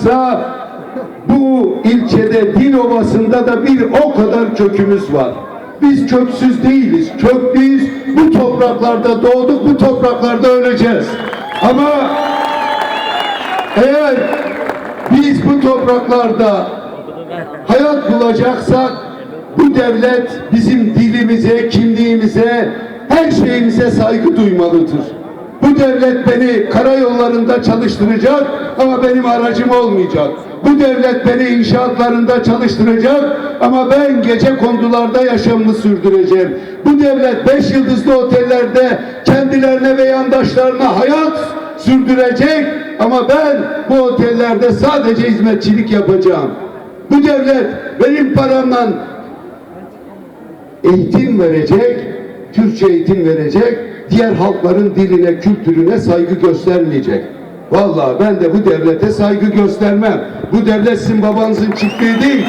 olacaksa bu ilçede Dilovası'nda da bir o kadar kökümüz var. Biz köksüz değiliz, köklüyüz. Bu topraklarda doğduk, bu topraklarda öleceğiz. Ama eğer biz bu topraklarda hayat bulacaksak bu devlet bizim dilimize, kimliğimize, her şeyimize saygı duymalıdır. Devlet beni karayollarında çalıştıracak ama benim aracım olmayacak. Bu devlet beni inşaatlarında çalıştıracak ama ben gece kondularda yaşamımı sürdüreceğim. Bu devlet beş yıldızlı otellerde kendilerine ve yandaşlarına hayat sürdürecek ama ben bu otellerde sadece hizmetçilik yapacağım. Bu devlet benim paramla eğitim verecek, Türkçe eğitim verecek, diğer halkların diline, kültürüne saygı göstermeyecek. Vallahi ben de bu devlete saygı göstermem. Bu devlet sizin babanızın çiftliği değil.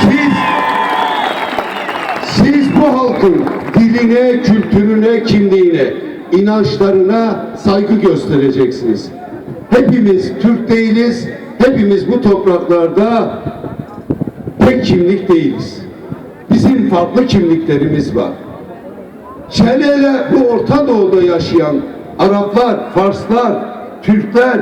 Siz siz bu halkın diline, kültürüne, kimliğine, inançlarına saygı göstereceksiniz. Hepimiz Türk değiliz. Hepimiz bu topraklarda tek kimlik değiliz. Bizim farklı kimliklerimiz var. Hele bu Orta Doğu'da yaşayan Araplar, Farslar, Türkler,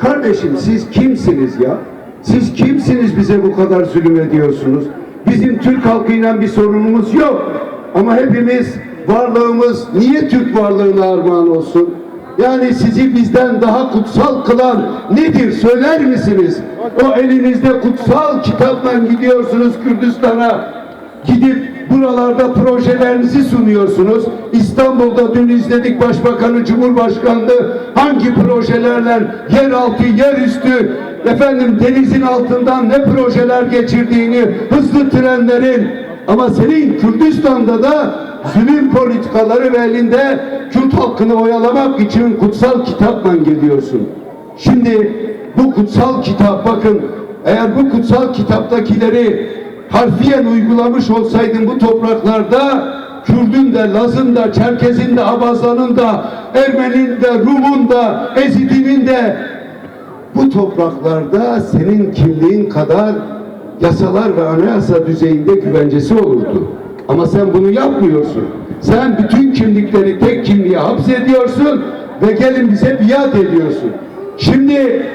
kardeşim siz kimsiniz ya? Siz kimsiniz bize bu kadar zulüm ediyorsunuz? Bizim Türk halkıyla bir sorunumuz yok. Ama hepimiz varlığımız niye Türk varlığına armağan olsun? Yani sizi bizden daha kutsal kılan nedir söyler misiniz? O elinizde kutsal kitapla gidiyorsunuz Kürdistan'a. Gidip buralarda projelerinizi sunuyorsunuz. İstanbul'da dün izledik Başbakanı, Cumhurbaşkanlığı hangi projelerle yeraltı, yerüstü, efendim denizin altından ne projeler geçirdiğini, hızlı trenlerin ama senin Kürdistan'da da zulüm politikaları ve elinde Kürt halkını oyalamak için kutsal kitapla geliyorsun. Şimdi bu kutsal kitap bakın eğer bu kutsal kitaptakileri harfiyen uygulamış olsaydın bu topraklarda Kürdün de, Laz'ın da, Çerkez'in de, Abazan'ın da, Ermen'in de, Rum'un da, Ezid'inin de bu topraklarda senin kimliğin kadar yasalar ve anayasa düzeyinde güvencesi olurdu. Ama sen bunu yapmıyorsun. Sen bütün kimlikleri tek kimliğe hapsediyorsun ve gelin bize biat ediyorsun. Şimdi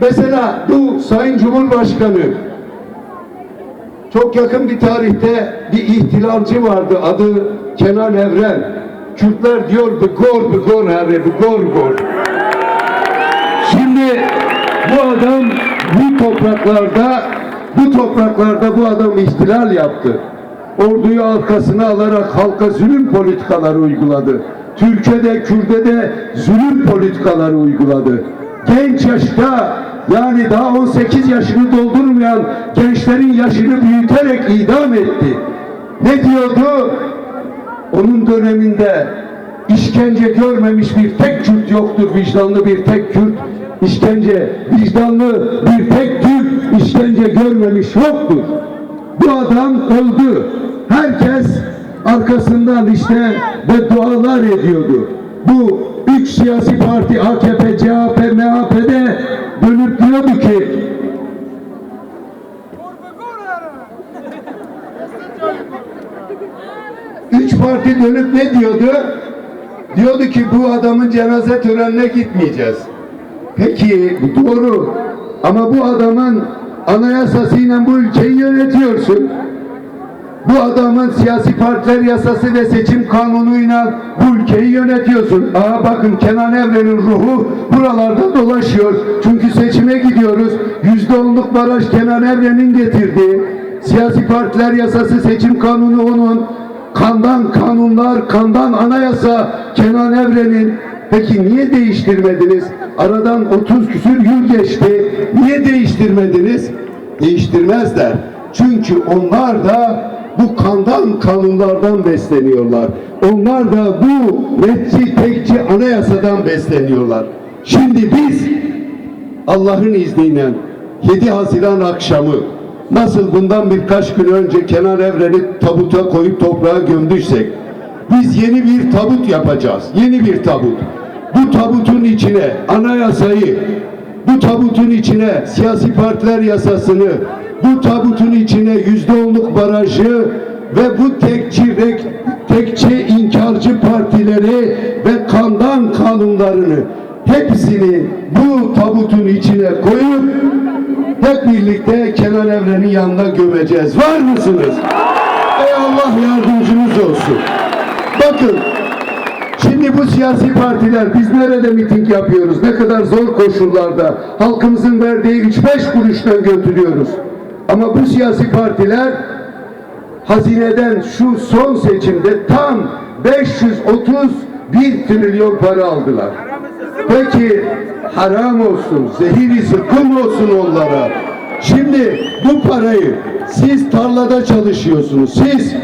mesela bu Sayın Cumhurbaşkanı çok yakın bir tarihte bir ihtilalci vardı adı Kenan Evren. Kürtler diyor bigor bigor herre bigor bigor. Şimdi bu adam bu topraklarda bu topraklarda bu adam ihtilal yaptı. Orduyu arkasına alarak halka zulüm politikaları uyguladı. Türkiye'de, Kürt'e zulüm politikaları uyguladı. Genç yaşta yani daha 18 yaşını doldurmayan gençlerin yaşını büyüterek idam etti. Ne diyordu? Onun döneminde işkence görmemiş bir tek Kürt yoktur, vicdanlı bir tek Kürt. İşkence, vicdanlı bir tek Türk işkence görmemiş yoktur. Bu adam öldü. Herkes arkasından işte beddualar ediyordu. Bu üç siyasi parti AKP, CHP, MHP'de dönüp diyordu ki üç parti dönüp ne diyordu? Diyordu ki bu adamın cenaze törenine gitmeyeceğiz. Peki bu doğru. Ama bu adamın anayasasıyla bu ülkeyi yönetiyorsun. Bu adamın siyasi partiler yasası ve seçim kanunuyla bu ülkeyi yönetiyorsun. Aa bakın Kenan Evren'in ruhu buralarda dolaşıyor. Çünkü seçime gidiyoruz. Yüzde onluk baraj Kenan Evren'in getirdiği. Siyasi partiler yasası seçim kanunu onun. Kandan kanunlar, kandan anayasa Kenan Evren'in. Peki niye değiştirmediniz? Aradan 30 küsür yıl geçti. Niye değiştirmediniz? Değiştirmezler. Çünkü onlar da bu kandan kanunlardan besleniyorlar. Onlar da bu netçi tekçi anayasadan besleniyorlar. Şimdi biz Allah'ın izniyle 7 Haziran akşamı nasıl bundan birkaç gün önce Kenan Evren'i tabuta koyup toprağa gömdüysek biz yeni bir tabut yapacağız. Yeni bir tabut. Bu tabutun içine anayasayı bu tabutun içine siyasi partiler yasasını, bu tabutun içine yüzde onluk barajı ve bu tekçi, rek- tekçi inkarcı partileri ve kandan kanunlarını hepsini bu tabutun içine koyup hep birlikte Kenan Evren'in yanına gömeceğiz. Var mısınız? Ey Allah yardımcınız olsun. Bakın Şimdi bu siyasi partiler biz nerede miting yapıyoruz? Ne kadar zor koşullarda halkımızın verdiği 3-5 kuruştan götürüyoruz. Ama bu siyasi partiler hazineden şu son seçimde tam 531 trilyon para aldılar. Peki haram olsun, zehiri sıkkım olsun onlara. Şimdi bu parayı siz tarlada çalışıyorsunuz. Siz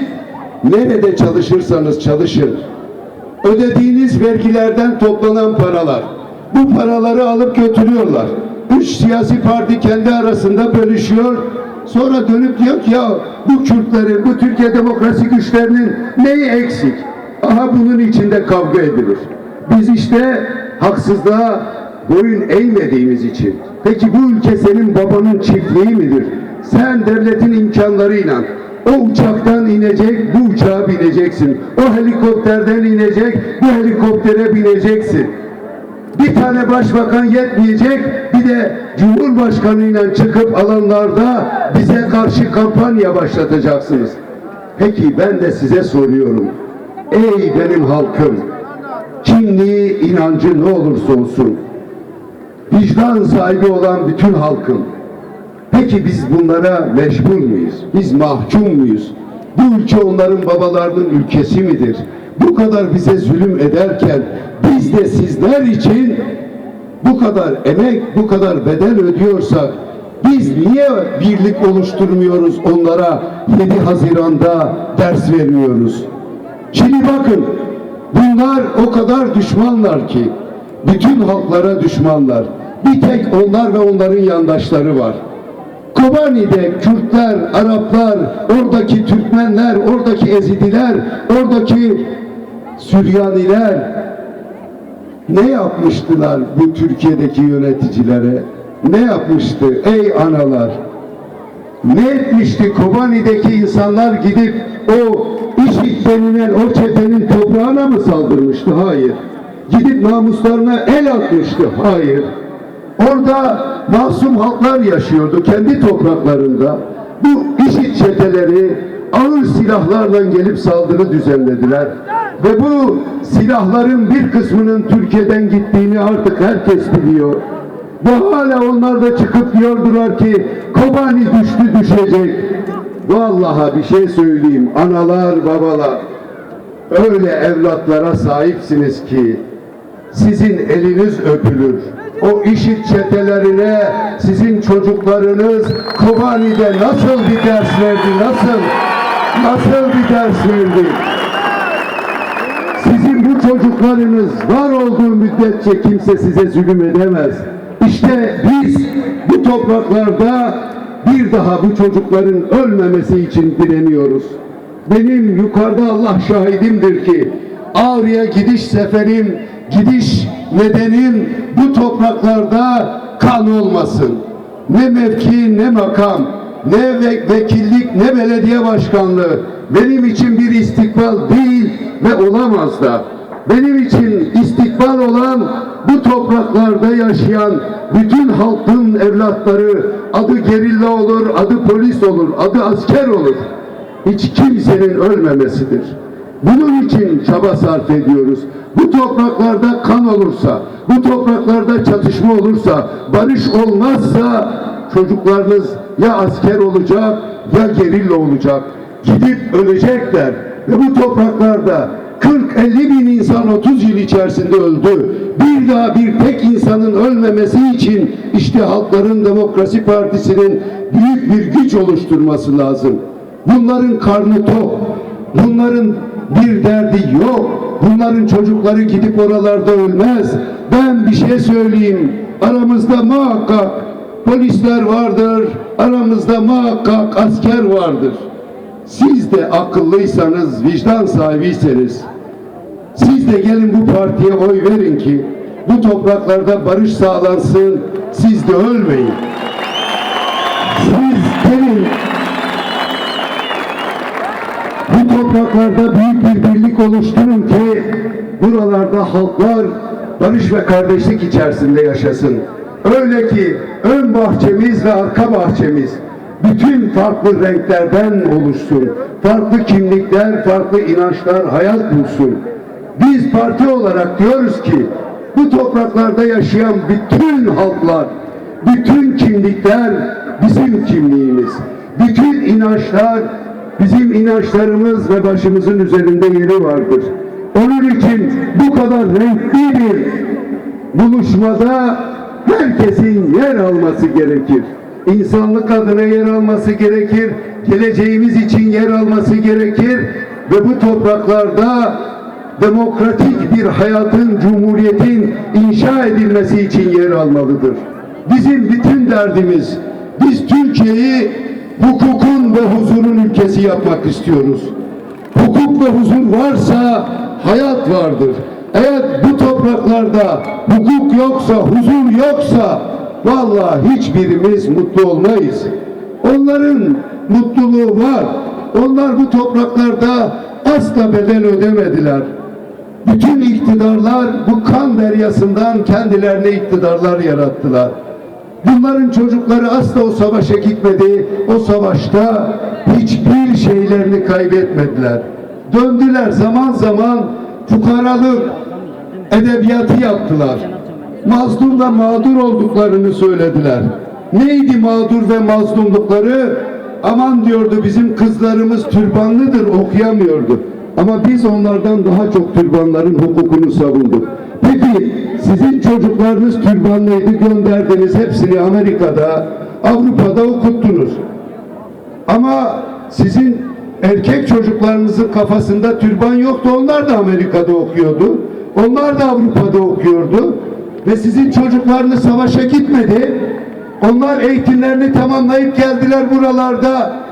nerede çalışırsanız çalışın. Ödediğiniz vergilerden toplanan paralar. Bu paraları alıp götürüyorlar. Üç siyasi parti kendi arasında bölüşüyor. Sonra dönüp diyor ki ya bu Kürtlerin, bu Türkiye demokrasi güçlerinin neyi eksik? Aha bunun içinde kavga edilir. Biz işte haksızlığa boyun eğmediğimiz için. Peki bu ülke senin babanın çiftliği midir? Sen devletin imkanlarıyla o uçaktan inecek, bu uçağa bineceksin. O helikopterden inecek, bu helikoptere bineceksin. Bir tane başbakan yetmeyecek, bir de Cumhurbaşkanıyla çıkıp alanlarda bize karşı kampanya başlatacaksınız. Peki ben de size soruyorum. Ey benim halkım, kimliği, inancı ne olursa olsun, vicdan sahibi olan bütün halkım, Peki biz bunlara meşgul muyuz? Biz mahkum muyuz? Bu ülke onların babalarının ülkesi midir? Bu kadar bize zulüm ederken biz de sizler için bu kadar emek, bu kadar bedel ödüyorsak biz niye birlik oluşturmuyoruz onlara 7 Haziran'da ders vermiyoruz? Şimdi bakın bunlar o kadar düşmanlar ki bütün halklara düşmanlar. Bir tek onlar ve onların yandaşları var. Kobani'de Kürtler, Araplar, oradaki Türkmenler, oradaki Ezidiler, oradaki Süryaniler ne yapmıştılar bu Türkiye'deki yöneticilere? Ne yapmıştı ey analar? Ne etmişti Kobani'deki insanlar gidip o IŞİD denilen o çetenin toprağına mı saldırmıştı? Hayır. Gidip namuslarına el atmıştı? Hayır. Orada masum halklar yaşıyordu kendi topraklarında. Bu IŞİD çeteleri ağır silahlarla gelip saldırı düzenlediler. Ve bu silahların bir kısmının Türkiye'den gittiğini artık herkes biliyor. Ve hala onlar da çıkıp diyordular ki Kobani düştü düşecek. Vallahi bir şey söyleyeyim analar babalar öyle evlatlara sahipsiniz ki sizin eliniz öpülür. O işit çetelerine sizin çocuklarınız Kobani'de nasıl bir ders verdi, nasıl, nasıl bir ders verdi? Sizin bu çocuklarınız var olduğu müddetçe kimse size zulüm edemez. İşte biz bu topraklarda bir daha bu çocukların ölmemesi için direniyoruz. Benim yukarıda Allah şahidimdir ki Ağrı'ya gidiş seferim, gidiş nedenim bu topraklarda kan olmasın. Ne mevki ne makam, ne ve- vekillik ne belediye başkanlığı benim için bir istikbal değil ve olamaz da. Benim için istikbal olan bu topraklarda yaşayan bütün halkın evlatları adı gerilla olur, adı polis olur, adı asker olur. Hiç kimsenin ölmemesidir. Bunun için çaba sarf ediyoruz. Bu topraklarda kan olursa, bu topraklarda çatışma olursa, barış olmazsa çocuklarınız ya asker olacak ya gerilla olacak. Gidip ölecekler ve bu topraklarda 40-50 bin insan 30 yıl içerisinde öldü. Bir daha bir tek insanın ölmemesi için işte Halkların Demokrasi Partisi'nin büyük bir güç oluşturması lazım. Bunların karnı tok. Bunların bir derdi yok. Bunların çocukları gidip oralarda ölmez. Ben bir şey söyleyeyim. Aramızda muhakkak polisler vardır. Aramızda muhakkak asker vardır. Siz de akıllıysanız, vicdan sahibiyseniz siz de gelin bu partiye oy verin ki bu topraklarda barış sağlansın, siz de ölmeyin. Siz gelin bu topraklarda büyük bir birlik oluşturun ki buralarda halklar barış ve kardeşlik içerisinde yaşasın. Öyle ki ön bahçemiz ve arka bahçemiz bütün farklı renklerden oluşsun. Farklı kimlikler, farklı inançlar hayat bulsun. Biz parti olarak diyoruz ki bu topraklarda yaşayan bütün halklar, bütün kimlikler bizim kimliğimiz. Bütün inançlar bizim inançlarımız ve başımızın üzerinde yeri vardır. Onun için bu kadar renkli bir buluşmada herkesin yer alması gerekir. İnsanlık adına yer alması gerekir. Geleceğimiz için yer alması gerekir. Ve bu topraklarda demokratik bir hayatın, cumhuriyetin inşa edilmesi için yer almalıdır. Bizim bütün derdimiz, biz Türkiye'yi hukukun ve huzurun ülkesi yapmak istiyoruz. Hukuk ve huzur varsa hayat vardır. Eğer bu topraklarda hukuk yoksa, huzur yoksa vallahi hiçbirimiz mutlu olmayız. Onların mutluluğu var. Onlar bu topraklarda asla bedel ödemediler. Bütün iktidarlar bu kan deryasından kendilerine iktidarlar yarattılar. Bunların çocukları asla o savaşa gitmedi. O savaşta hiçbir şeylerini kaybetmediler. Döndüler zaman zaman fukaralık edebiyatı yaptılar. Mazlumla mağdur olduklarını söylediler. Neydi mağdur ve mazlumlukları? Aman diyordu bizim kızlarımız türbanlıdır okuyamıyordu. Ama biz onlardan daha çok türbanların hukukunu savunduk. Peki sizin çocuklarınız türbanlıydı gönderdiniz hepsini Amerika'da, Avrupa'da okuttunuz. Ama sizin erkek çocuklarınızın kafasında türban yoktu. Onlar da Amerika'da okuyordu. Onlar da Avrupa'da okuyordu. Ve sizin çocuklarınız savaşa gitmedi. Onlar eğitimlerini tamamlayıp geldiler buralarda.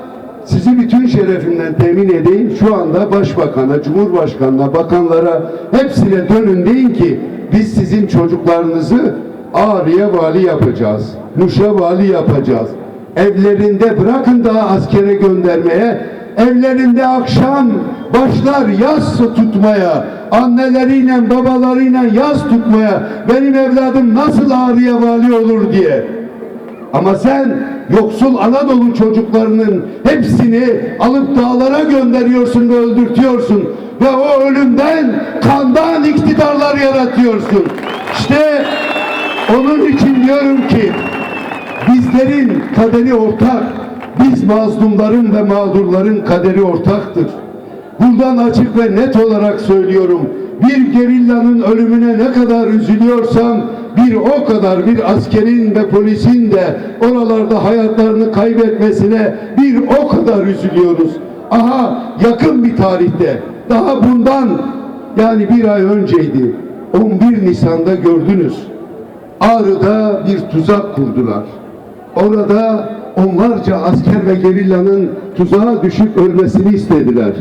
Sizi bütün şerefimden temin edeyim. Şu anda başbakana, cumhurbaşkanına, bakanlara hepsine dönün deyin ki biz sizin çocuklarınızı Ağrı'ya vali yapacağız. Muş'a vali yapacağız. Evlerinde bırakın daha askere göndermeye evlerinde akşam başlar yas tutmaya anneleriyle babalarıyla yas tutmaya benim evladım nasıl Ağrı'ya vali olur diye ama sen yoksul Anadolu çocuklarının hepsini alıp dağlara gönderiyorsun ve öldürtüyorsun. Ve o ölümden, kandan iktidarlar yaratıyorsun. İşte onun için diyorum ki bizlerin kaderi ortak. Biz mazlumların ve mağdurların kaderi ortaktır. Buradan açık ve net olarak söylüyorum. Bir gerillanın ölümüne ne kadar üzülüyorsam bir o kadar bir askerin ve polisin de oralarda hayatlarını kaybetmesine bir o kadar üzülüyoruz. Aha yakın bir tarihte daha bundan yani bir ay önceydi 11 Nisan'da gördünüz. Ağrı'da bir tuzak kurdular. Orada onlarca asker ve gerillanın tuzağa düşüp ölmesini istediler.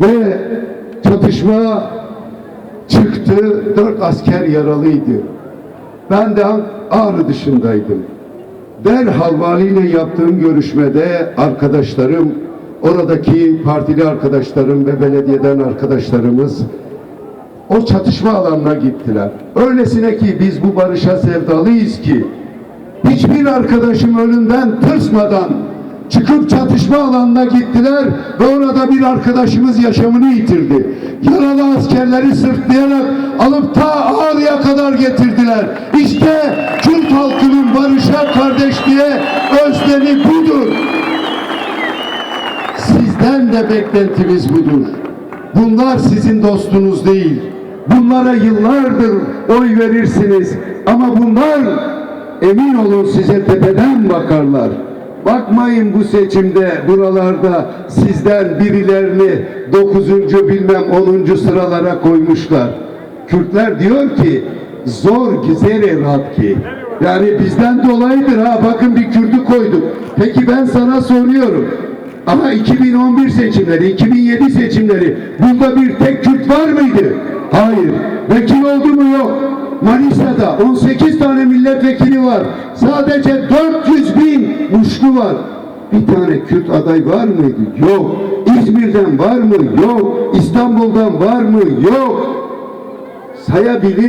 Ve çatışma çıktı, dört asker yaralıydı. Ben de Ağrı dışındaydım. Derhal valiyle yaptığım görüşmede arkadaşlarım, oradaki partili arkadaşlarım ve belediyeden arkadaşlarımız o çatışma alanına gittiler. Öylesine ki biz bu barışa sevdalıyız ki hiçbir arkadaşım ölümden tırsmadan çıkıp çatışma alanına gittiler ve orada bir arkadaşımız yaşamını yitirdi. Yaralı askerleri sırtlayarak alıp ta Ağrı'ya kadar getirdiler. İşte Kürt halkının barışa, kardeşliğe özlemi budur. Sizden de beklentimiz budur. Bunlar sizin dostunuz değil. Bunlara yıllardır oy verirsiniz. Ama bunlar emin olun size tepeden bakarlar. Bakmayın bu seçimde buralarda sizden birilerini 9. bilmem 10. sıralara koymuşlar. Kürtler diyor ki zor gizere ki. Yani bizden dolayıdır ha bakın bir Kürt'ü koyduk. Peki ben sana soruyorum. Ama 2011 seçimleri, 2007 seçimleri burada bir tek Kürt var mıydı? Hayır. Vekil oldu mu yok. Manisa'da 18 tane milletvekili var. Sadece 400 bin Muşlu var. Bir tane Kürt aday var mıydı? Yok. İzmir'den var mı? Yok. İstanbul'dan var mı? Yok. Sayabilir